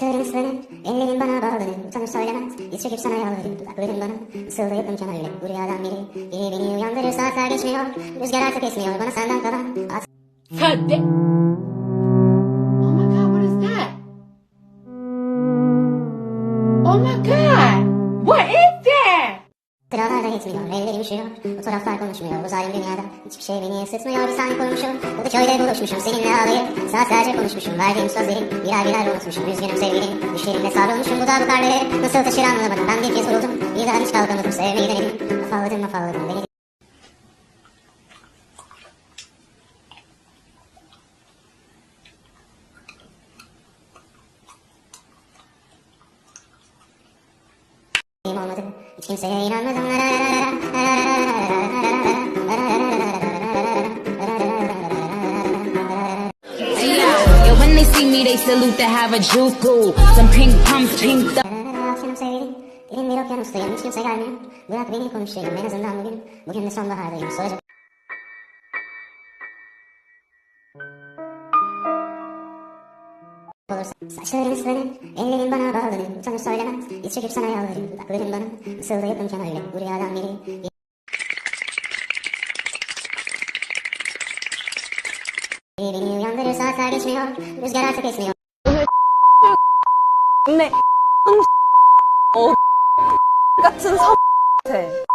Çığırın sığının, ellerin bana bağlıdır. Utanır söylemez, iz çekip sana yalvarır. Bana, öyle. Bu rüyadan biri, biri beni uyandırır. Saatler geçmiyor, rüzgar artık esmiyor. Bana senden kalan... What is? Oh Sıralar da yetmiyor ellerim üşüyor Fotoğraflar konuşmuyor. Bu zalim dünyada Hiçbir şey beni ısıtmıyor bir saniye koymuşum Kadıköy'de buluşmuşum. Seninle ağlayıp Saatlerce konuşmuşum. Verdiğim sözleri Birer birer unutmuşum. Üzgünüm sevgilim. Düşlerimde savrulmuşum. Bu dağ bu karları Nasıl taşır anlamadım. Ben bir kez vuruldum Bir daha hiç kalkamadım sevmeyi denedim. Afalladım afalladım beni olmadı. Hiç kimseye inanmadım. Yeah, when they see me, they salute to have a juke. Some pink pumps, pink saçların ıslanır, ellerin bana bağlanır. Söylemez, diz çekip sana yalvarırım. Dudakların bana ısıldayıp ömkana öyle. Bu rüyadan biri. Beni uyandırır saatler geçmiyor. Rüzgar artık esmiyor. 네. 어, 같은 서 같아.